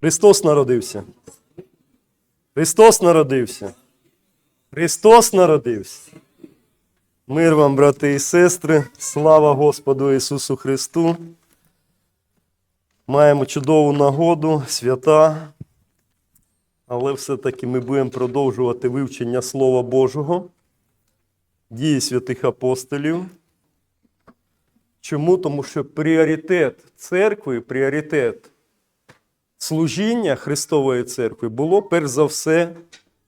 Христос народився. Христос народився. Христос народився. Мир вам, брати і сестри, слава Господу Ісусу Христу. Маємо чудову нагоду, свята, але все-таки ми будемо продовжувати вивчення Слова Божого, дії святих апостолів. Чому? Тому що пріоритет церкви, пріоритет служіння Христової церкви було перш за все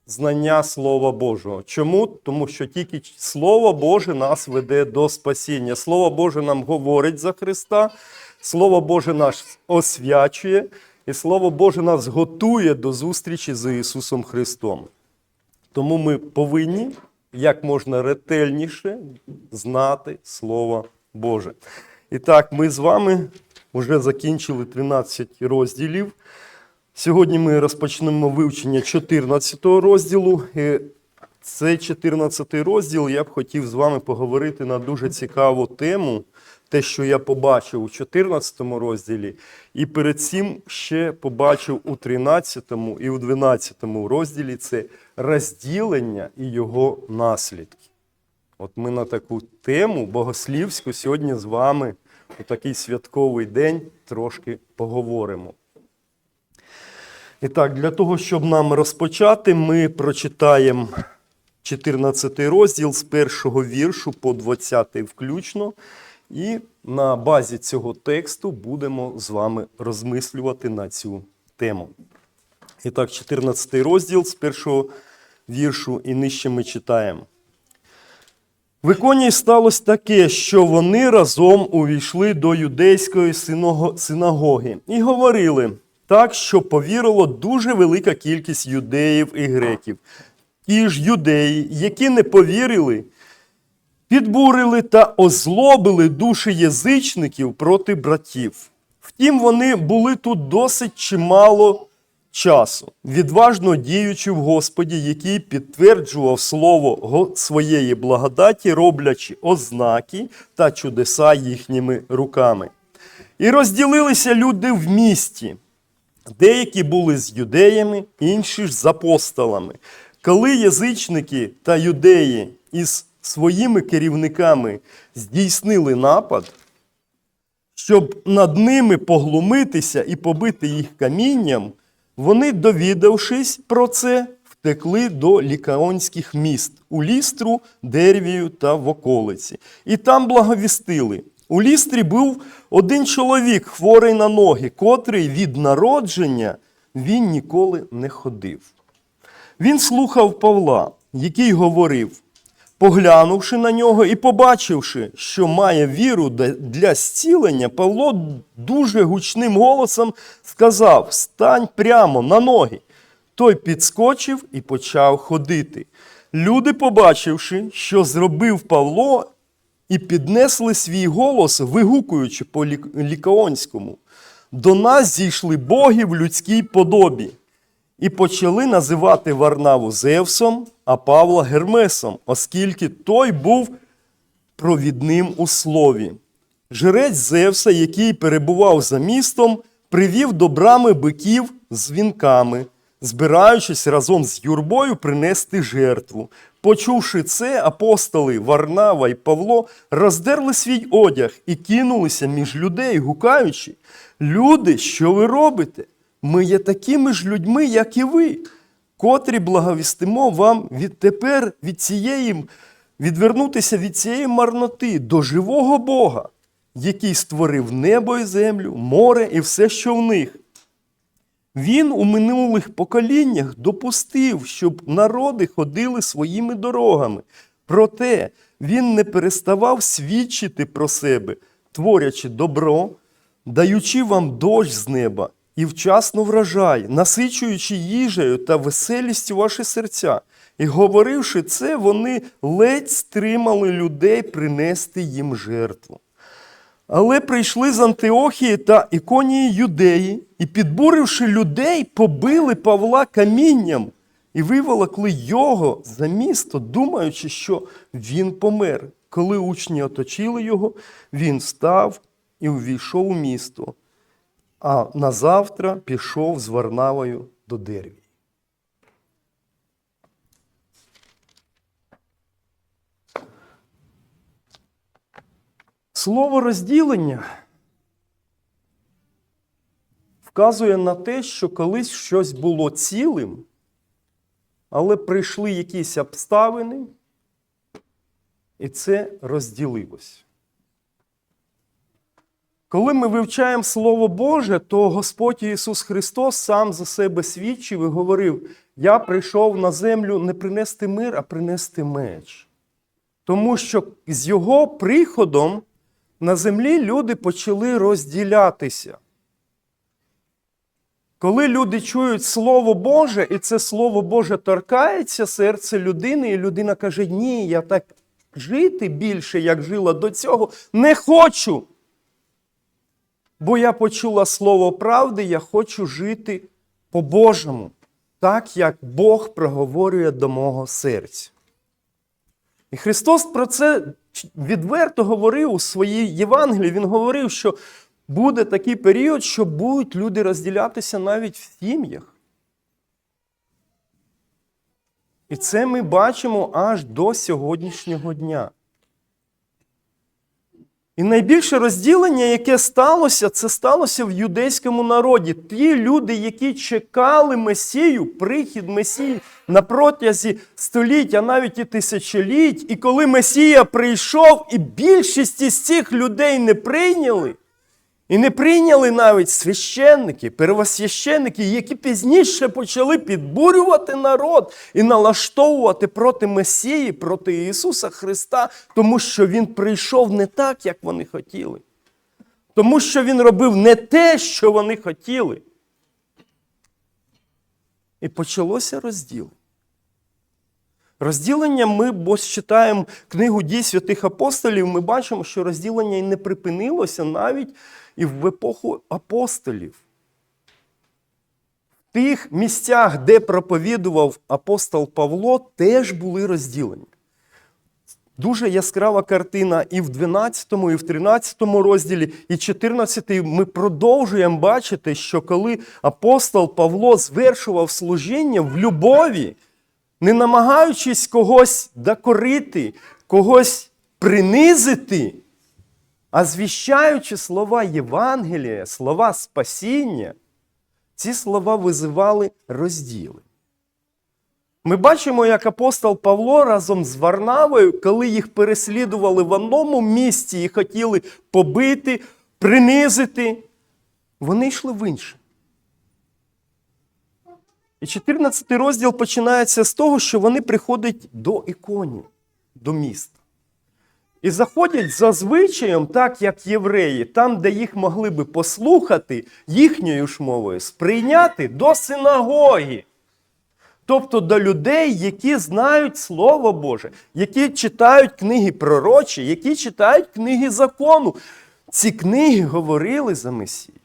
знання Слова Божого. Чому? Тому що тільки Слово Боже нас веде до спасіння. Слово Боже нам говорить за Христа, Слово Боже нас освячує, і Слово Боже нас готує до зустрічі з Ісусом Христом. Тому ми повинні як можна ретельніше знати Слово Боже. І так, ми з вами вже закінчили 13 розділів. Сьогодні ми розпочнемо вивчення 14 розділу. І цей 14 розділ я б хотів з вами поговорити на дуже цікаву тему, те, що я побачив у 14 розділі, і перед цим ще побачив у 13 і у 12 розділі це розділення і його наслідки. От ми на таку тему богослівську сьогодні з вами у такий святковий день трошки поговоримо. І так, для того, щоб нам розпочати, ми прочитаємо 14 розділ з першого віршу по 20 включно. І на базі цього тексту будемо з вами розмислювати на цю тему. І так, 14 розділ з першого віршу і нижче ми читаємо. В іконі сталося таке, що вони разом увійшли до юдейської синагоги і говорили так, що повірило дуже велика кількість юдеїв і греків. Ті ж юдеї, які не повірили, підбурили та озлобили душі язичників проти братів. Втім, вони були тут досить чимало часу, відважно діючи в Господі, який підтверджував слово своєї благодаті, роблячи ознаки та чудеса їхніми руками. І розділилися люди в місті. Деякі були з юдеями, інші ж з апостолами. Коли язичники та юдеї із своїми керівниками здійснили напад, щоб над ними поглумитися і побити їх камінням, вони, довідавшись про це, втекли до лікаонських міст у лістру, Дервію та в околиці. І там благовістили. У лістрі був один чоловік, хворий на ноги, котрий від народження він ніколи не ходив. Він слухав Павла, який говорив, поглянувши на нього і побачивши, що має віру для зцілення, Павло дуже гучним голосом сказав: Стань прямо на ноги. Той підскочив і почав ходити. Люди, побачивши, що зробив Павло, і піднесли свій голос, вигукуючи по лікаонському. До нас зійшли боги в людській подобі і почали називати Варнаву Зевсом, а Павла Гермесом, оскільки той був провідним у слові. Жрець Зевса, який перебував за містом, привів до брами биків з вінками, збираючись разом з юрбою принести жертву. Почувши це, апостоли Варнава і Павло роздерли свій одяг і кинулися між людей, гукаючи: Люди, що ви робите? Ми є такими ж людьми, як і ви, котрі благовістимо вам відтепер від цієї відвернутися від цієї марноти до живого Бога, який створив небо і землю, море і все, що в них. Він у минулих поколіннях допустив, щоб народи ходили своїми дорогами. Проте він не переставав свідчити про себе, творячи добро, даючи вам дощ з неба і вчасно врожай, насичуючи їжею та веселістю ваші серця. І говоривши це, вони ледь стримали людей принести їм жертву. Але прийшли з Антиохії та Іконії юдеї, і, підбуривши людей, побили Павла камінням і виволокли його за місто, думаючи, що він помер. Коли учні оточили його, він встав і увійшов у місто. А на завтра пішов з Варнавою до Дервії. Слово розділення вказує на те, що колись щось було цілим, але прийшли якісь обставини, і це розділилось. Коли ми вивчаємо Слово Боже, то Господь Ісус Христос сам за себе свідчив і говорив: Я прийшов на землю не принести мир, а принести меч. Тому що з Його приходом на землі люди почали розділятися. Коли люди чують Слово Боже, і це Слово Боже торкається серце людини, і людина каже: Ні, я так жити більше, як жила до цього, не хочу. Бо я почула слово правди, я хочу жити по-божому, так як Бог проговорює до мого серця. І Христос про це відверто говорив у своїй Євангелії. Він говорив, що буде такий період, що будуть люди розділятися навіть в сім'ях. І це ми бачимо аж до сьогоднішнього дня. І найбільше розділення, яке сталося, це сталося в юдейському народі. Ті люди, які чекали Месію, прихід Месії на протязі століть, а навіть і тисячоліть. І коли Месія прийшов, і більшість із цих людей не прийняли, і не прийняли навіть священники, первосвященники, які пізніше почали підбурювати народ і налаштовувати проти Месії, проти Ісуса Христа, тому що Він прийшов не так, як вони хотіли. Тому що Він робив не те, що вони хотіли. І почалося розділення. Розділення ми, бо читаємо книгу дій святих апостолів, ми бачимо, що розділення і не припинилося навіть і в епоху апостолів. В тих місцях, де проповідував апостол Павло, теж були розділення. Дуже яскрава картина і в 12, і в 13 розділі, і 14 ми продовжуємо бачити, що коли апостол Павло звершував служіння в любові, не намагаючись когось докорити, когось принизити, а звіщаючи слова Євангелія, слова спасіння, ці слова визивали розділи. Ми бачимо, як апостол Павло разом з Варнавою, коли їх переслідували в одному місці і хотіли побити, принизити, вони йшли в інше. І 14 розділ починається з того, що вони приходять до іконі, до міста. І заходять за звичаєм, так як євреї, там, де їх могли би послухати їхньою ж мовою, сприйняти до синагоги. Тобто до людей, які знають Слово Боже, які читають книги пророчі, які читають книги закону. Ці книги говорили за Месію.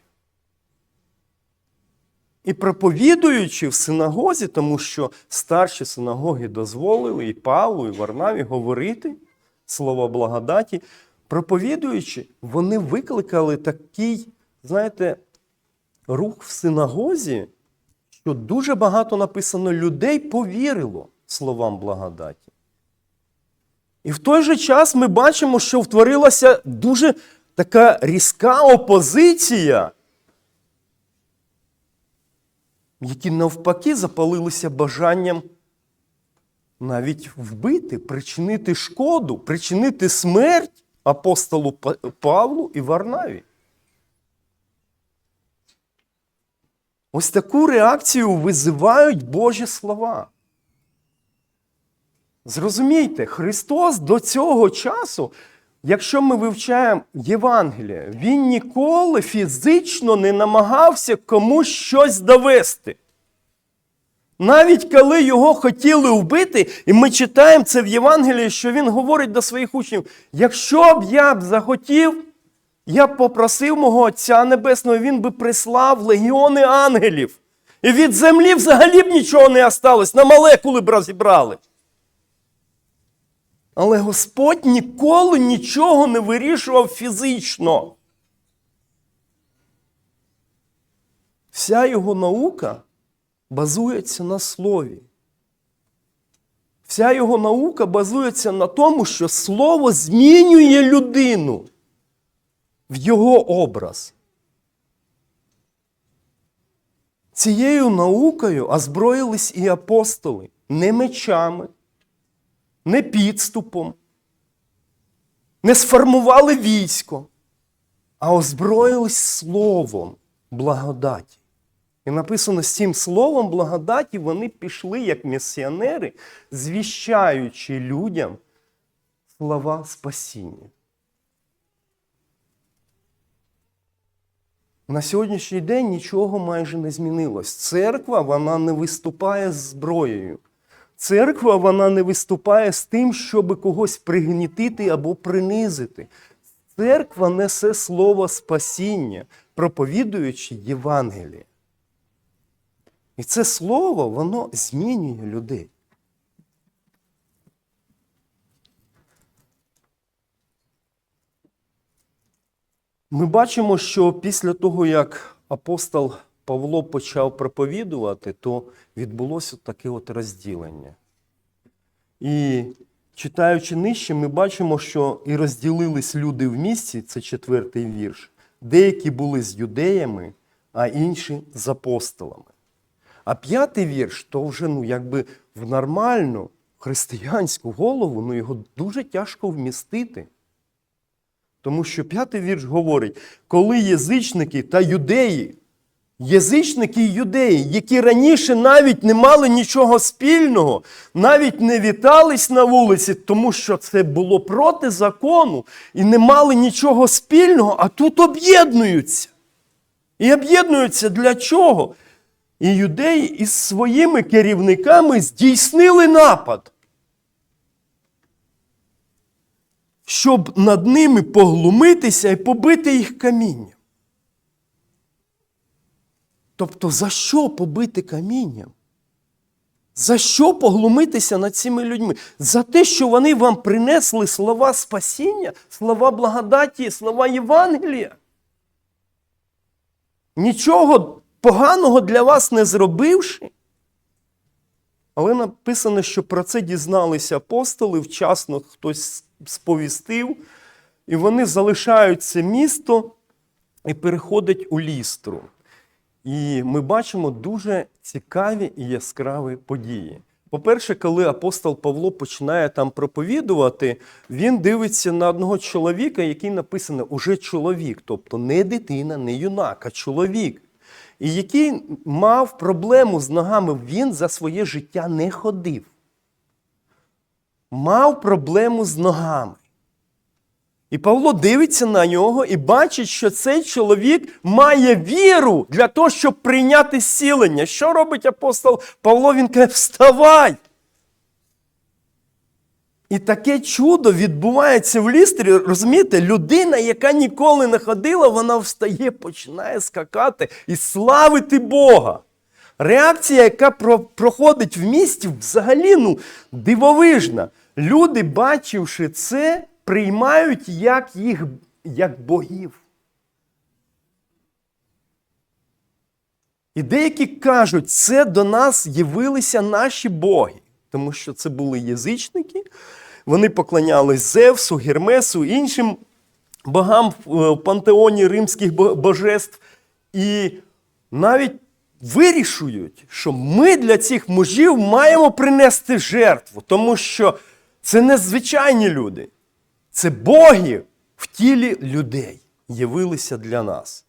І проповідуючи в синагозі, тому що старші синагоги дозволили і Павлу, і Варнаві говорити слово благодаті, проповідуючи, вони викликали такий, знаєте, рух в синагозі, що дуже багато написано людей повірило словам благодаті. І в той же час ми бачимо, що втворилася дуже така різка опозиція, які навпаки запалилися бажанням навіть вбити, причинити шкоду, причинити смерть апостолу Павлу і Варнаві. Ось таку реакцію визивають Божі слова. Зрозумійте, Христос до цього часу, якщо ми вивчаємо Євангеліє, Він ніколи фізично не намагався комусь щось довести. Навіть коли його хотіли вбити, і ми читаємо це в Євангелії, що він говорить до своїх учнів: якщо б я б захотів, я б попросив мого Отця Небесного, він би прислав легіони ангелів. І від землі взагалі б нічого не осталось, на молекули б розібрали. Але Господь ніколи нічого не вирішував фізично. Вся його наука базується на слові. Вся його наука базується на тому, що слово змінює людину в його образ. Цією наукою озброїлись і апостоли не мечами, не підступом, не сформували військо, а озброїлись словом благодаті. І написано, з цим словом благодаті вони пішли як місіонери, звіщаючи людям слова спасіння. На сьогоднішній день нічого майже не змінилось. Церква вона не виступає з зброєю. Церква вона не виступає з тим, щоб когось пригнітити або принизити. Церква несе слово спасіння, проповідуючи Євангеліє. І це слово, воно змінює людей. Ми бачимо, що після того, як апостол Павло почав проповідувати, то відбулося таке от розділення. І читаючи нижче, ми бачимо, що і розділились люди в місті, це четвертий вірш. Деякі були з юдеями, а інші з апостолами. А п'ятий вірш, то вже ну, якби в нормальну християнську голову ну, його дуже тяжко вмістити. Тому що п'ятий вірш говорить, коли язичники та юдеї, язичники і юдеї, які раніше навіть не мали нічого спільного, навіть не вітались на вулиці, тому що це було проти закону і не мали нічого спільного, а тут об'єднуються. І об'єднуються для чого? І юдеї із своїми керівниками здійснили напад. щоб над ними поглумитися і побити їх камінням. Тобто, за що побити камінням? За що поглумитися над цими людьми? За те, що вони вам принесли слова спасіння, слова благодаті, слова Євангелія? Нічого поганого для вас не зробивши? Але написано, що про це дізналися апостоли, вчасно хтось сповістив, і вони залишають це місто і переходять у лістру. І ми бачимо дуже цікаві і яскраві події. По-перше, коли апостол Павло починає там проповідувати, він дивиться на одного чоловіка, який написано уже чоловік, тобто не дитина, не юнак, а чоловік. І який мав проблему з ногами, він за своє життя не ходив. Мав проблему з ногами. І Павло дивиться на нього і бачить, що цей чоловік має віру для того, щоб прийняти зцілення. Що робить апостол Павло? Він каже, вставай! І таке чудо відбувається в лістрі. Розумієте, людина, яка ніколи не ходила, вона встає, починає скакати і славити Бога. Реакція, яка проходить в місті, взагалі ну, дивовижна. Люди, бачивши це, приймають як їх як богів. І деякі кажуть, це до нас явилися наші боги, тому що це були язичники, вони поклонялись Зевсу, Гермесу, іншим богам в е, пантеоні римських божеств. І навіть вирішують, що ми для цих мужів маємо принести жертву, тому що це не звичайні люди, це боги в тілі людей явилися для нас.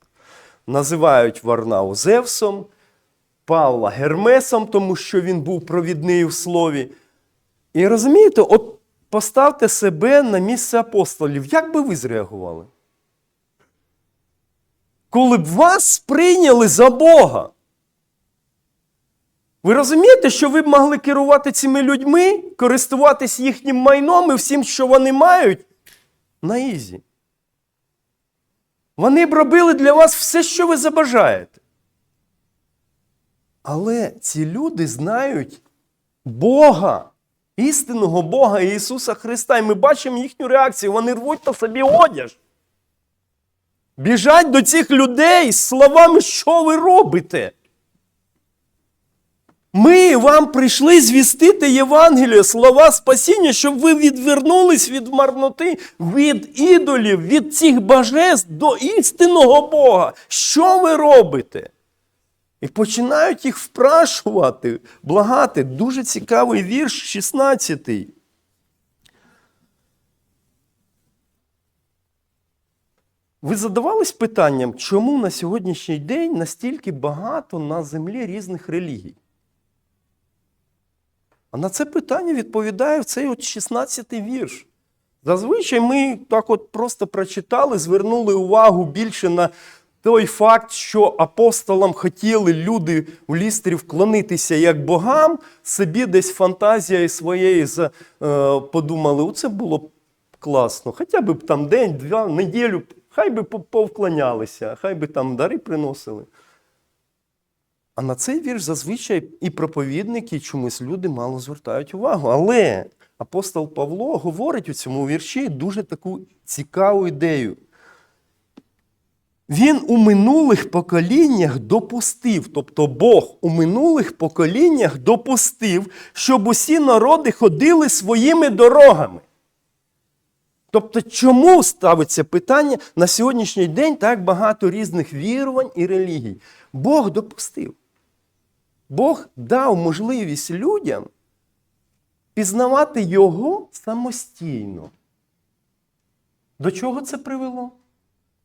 Називають Варнау Зевсом, Павла Гермесом, тому що він був провідний в слові. І розумієте, от поставте себе на місце апостолів. Як би ви зреагували? Коли б вас прийняли за Бога. Ви розумієте, що ви б могли керувати цими людьми, користуватись їхнім майном і всім, що вони мають, на ізі. Вони б робили для вас все, що ви забажаєте. Але ці люди знають Бога, істинного Бога Ісуса Христа. І ми бачимо їхню реакцію. Вони рвуть на собі одяж. Біжать до цих людей з словами, що ви робите? Ми вам прийшли звістити Євангеліє, слова спасіння, щоб ви відвернулись від марноти, від ідолів, від цих божеств до істинного Бога. Що ви робите? І починають їх впрашувати, благати. Дуже цікавий вірш 16. Ви задавались питанням, чому на сьогоднішній день настільки багато на землі різних релігій? А на це питання відповідає цей от 16-й вірш. Зазвичай ми так от просто прочитали, звернули увагу більше на той факт, що апостолам хотіли люди в лістрі вклонитися як богам, собі десь фантазія своєї е, подумали, оце було б класно. Хоча б там день, два, неділю, хай би повклонялися, хай би там дари приносили. А на цей вірш зазвичай і проповідники, і чомусь люди мало звертають увагу. Але апостол Павло говорить у цьому вірші дуже таку цікаву ідею. Він у минулих поколіннях допустив, тобто Бог у минулих поколіннях допустив, щоб усі народи ходили своїми дорогами. Тобто, чому ставиться питання на сьогоднішній день так багато різних вірувань і релігій? Бог допустив. Бог дав можливість людям пізнавати Його самостійно. До чого це привело?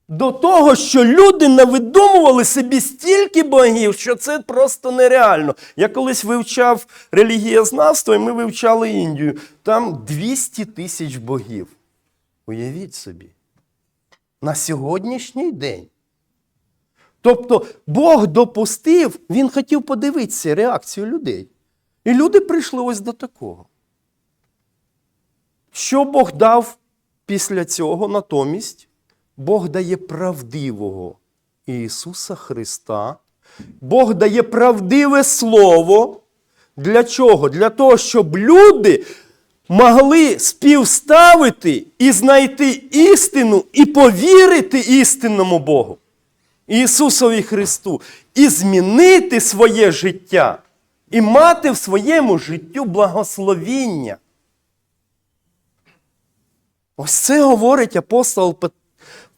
До того, що люди навидумували собі стільки богів, що це просто нереально. Я колись вивчав релігієзнавство, і ми вивчали Індію. Там 200 тисяч богів. Уявіть собі. На сьогоднішній день. Тобто Бог допустив, він хотів подивитися реакцію людей. І люди прийшли ось до такого. Що Бог дав після цього натомість? Бог дає правдивого Ісуса Христа. Бог дає правдиве Слово. Для чого? Для того, щоб люди могли співставити і знайти істину, і повірити істинному Богу, Ісусові Христу, і змінити своє життя, і мати в своєму життю благословіння. Ось це говорить апостол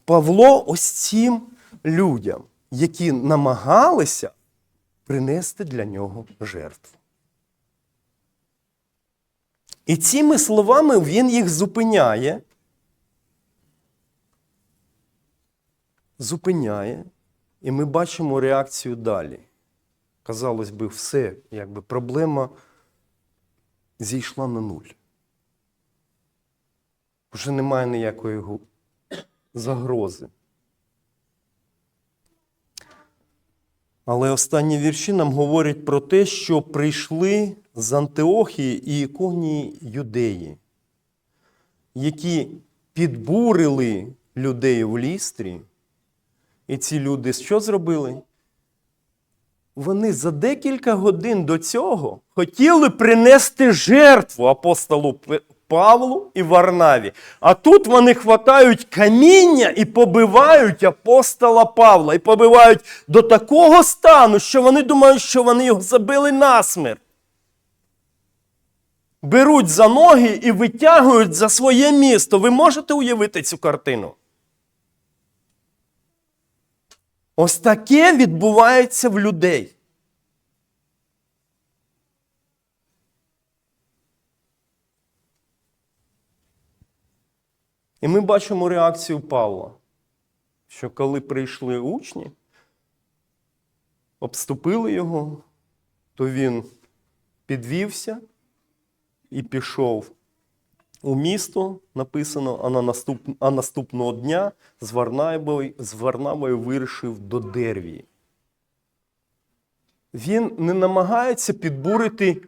Павло ось цим людям, які намагалися принести для нього жертву. І цими словами він їх зупиняє. Зупиняє, і ми бачимо реакцію далі. Казалось би, все, якби проблема зійшла на нуль. Вже немає ніякої загрози. Але останні вірші нам говорять про те, що прийшли з Антиохії і Іконії юдеї, які підбурили людей в лістрі. І ці люди що зробили? Вони за декілька годин до цього хотіли принести жертву апостолу Павлу і Варнаві. А тут вони хватають каміння і побивають апостола Павла. І побивають до такого стану, що вони думають, що вони його забили насмерть. Беруть за ноги і витягують за своє місто. Ви можете уявити цю картину? Ось таке відбувається в людей. І ми бачимо реакцію Павла, що коли прийшли учні, обступили його, то він підвівся і пішов у місто, написано, а, на наступ... а наступного дня з Варнавою, з Варнавою вирішив до Дервії. Він не намагається підбурити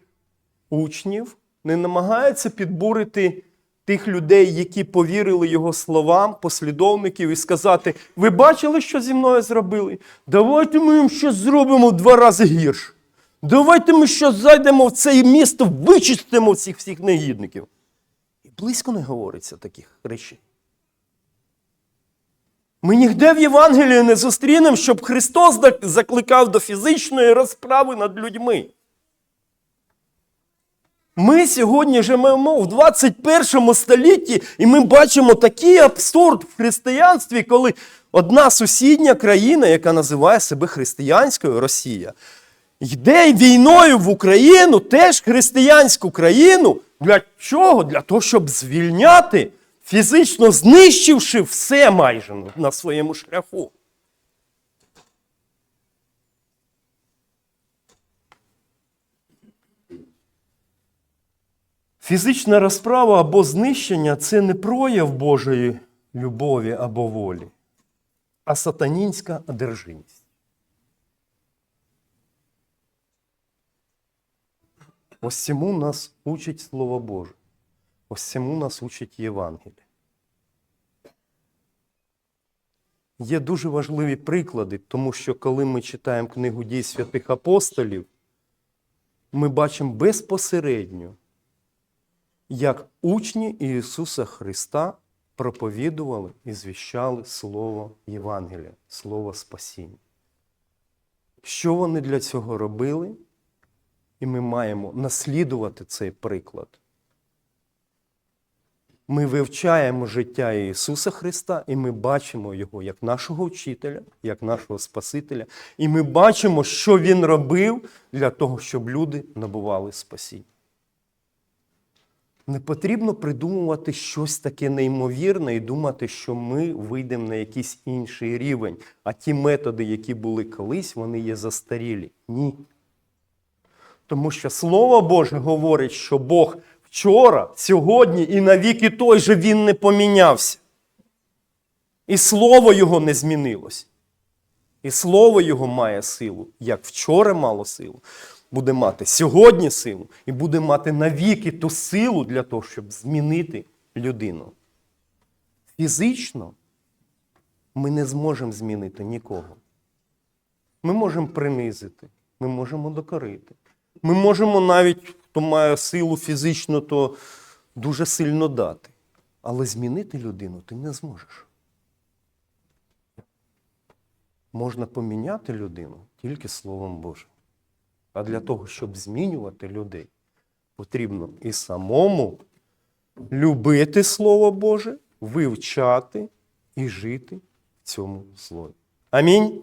учнів, не намагається підбурити тих людей, які повірили його словам, послідовників, і сказати: ви бачили, що зі мною зробили? Давайте ми їм щось зробимо в два рази гірше. Давайте ми щось зайдемо в це місто, вичистимо цих всіх негідників. Близько не говориться таких речей. Ми ніде в Євангелії не зустрінемо, щоб Христос закликав до фізичної розправи над людьми. Ми сьогодні живемо в 21 столітті, і ми бачимо такий абсурд в християнстві, коли одна сусідня країна, яка називає себе християнською Росія, йде війною в Україну, теж християнську країну. Для чого? Для того, щоб звільняти, фізично знищивши все майже на своєму шляху. Фізична розправа або знищення це не прояв Божої любові або волі, а сатанінська одержимість. Ось цьому нас учить Слово Боже. Ось цьому нас учить Євангеліє. Є дуже важливі приклади, тому що коли ми читаємо книгу дій святих апостолів, ми бачимо безпосередньо, як учні Ісуса Христа проповідували і звіщали Слово Євангелія, Слово Спасіння. Що вони для цього робили? І ми маємо наслідувати цей приклад. Ми вивчаємо життя Ісуса Христа, і ми бачимо Його як нашого вчителя, як нашого Спасителя. І ми бачимо, що Він робив для того, щоб люди набували спасіння. Не потрібно придумувати щось таке неймовірне і думати, що ми вийдемо на якийсь інший рівень, а ті методи, які були колись, вони є застарілі. Ні. Тому що Слово Боже говорить, що Бог вчора, сьогодні і навіки той же Він не помінявся. І Слово Його не змінилось. І Слово Його має силу, як вчора мало силу, буде мати сьогодні силу і буде мати навіки ту силу для того, щоб змінити людину. Фізично ми не зможемо змінити нікого. Ми можемо принизити, ми можемо докорити. Ми можемо навіть, хто має силу фізичну, то дуже сильно дати. Але змінити людину ти не зможеш. Можна поміняти людину тільки Словом Божим. А для того, щоб змінювати людей, потрібно і самому любити Слово Боже, вивчати і жити в цьому слові. Амінь.